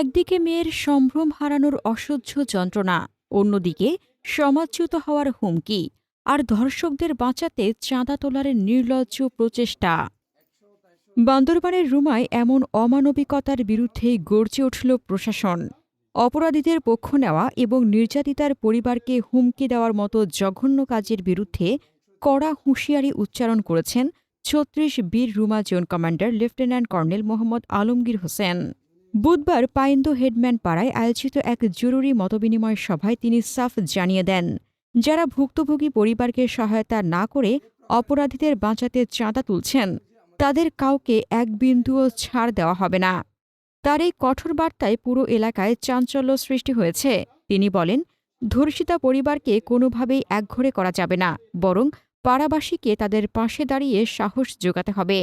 একদিকে মেয়ের সম্ভ্রম হারানোর অসহ্য যন্ত্রণা, অন্যদিকে সমাজচ্যুত হওয়ার হুমকি, আর ধর্ষকদের বাঁচাতে চাঁদা তোলার নির্লজ্জ প্রচেষ্টা। বান্দরবানের রুমায় এমন অমানবিকতার বিরুদ্ধে গর্জে উঠল প্রশাসন। অপরাধীদের পক্ষ নেওয়া এবং নির্যাতিতার পরিবারকে হুমকি দেওয়ার মতো জঘন্য কাজের বিরুদ্ধে কড়া হুঁশিয়ারি উচ্চারণ করেছেন ছত্রিশ বীর Ruma zone commander lieutenant colonel Mohammad Alamgir Hossain. বুধবার পাইন্দো হেডম্যান পাড়ায় আয়োজিত এক জরুরি মতবিনিময় সভায় তিনি সাফ জানিয়ে দেন। যারা ভুক্তভোগী পরিবারকে সহায়তা না করে অপরাধীদের বাঁচাতে চাঁদা তুলছেন, তাদের কাউকে এক বিন্দুও ছাড় দেওয়া হবে না। তার এই কঠোর বার্তায় পুরো এলাকায় চাঞ্চল্য সৃষ্টি হয়েছে। তিনি বলেন, ধর্ষিতা পরিবারকে কোনোভাবেই একঘরে করা যাবে না, বরং পাড়াবাসীকে তাদের পাশে দাঁড়িয়ে সাহস যোগাতে হবে।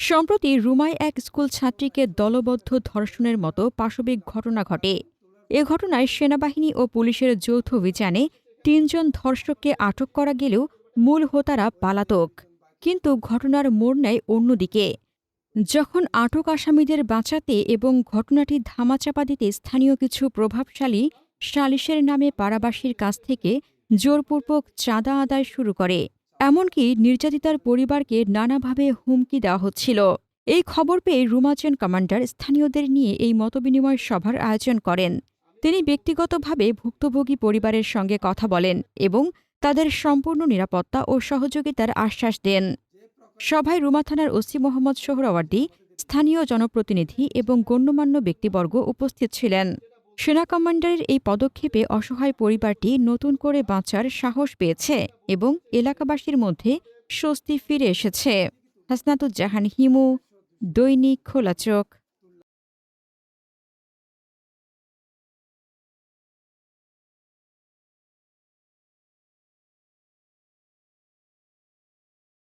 সম্প্রতি রুমায় এক স্কুল ছাত্রীকে দলবদ্ধ ধর্ষণের মতো পাশবিক ঘটনা ঘটে। এ ঘটনায় সেনাবাহিনী ও পুলিশের যৌথ অভিযানে তিনজন ধর্ষককে আটক করা গেলেও মূল হোতারা পালাতক। কিন্তু ঘটনার মোড় নেয় অন্যদিকে। যখন আটক আসামিদের বাঁচাতে এবং ঘটনাটি ধামাচাপা দিতে স্থানীয় কিছু প্রভাবশালী সালিশের নামে পাড়াবাসীর কাছ থেকে জোরপূর্বক চাঁদা আদায় শুরু করে। এমনকি নির্যাতিতার পরিবারকে নানাভাবে হুমকি দেওয়া হচ্ছিল। এই খবর পেয়ে রুমাচেন কমান্ডার স্থানীয়দের নিয়ে এই মতবিনিময় সভার আয়োজন করেন। তিনি ব্যক্তিগতভাবে ভুক্তভোগী পরিবারের সঙ্গে কথা বলেন এবং তাদের সম্পূর্ণ নিরাপত্তা ও সহযোগিতার আশ্বাস দেন। সভায় রুমা থানার ওসি মোহাম্মদ সোহরাওয়ার্দী, স্থানীয় জনপ্রতিনিধি এবং গণ্যমান্য ব্যক্তিবর্গ উপস্থিত ছিলেন। সেনা কমান্ডারের এই পদক্ষেপে অসহায় পরিবারটি নতুন করে বাঁচার সাহস পেয়েছে এবং এলাকাবাসীর মধ্যে স্বস্তি ফিরে এসেছে। হাসনাতুজ্জাহান হিমু, দৈনিক খোলা চোখ।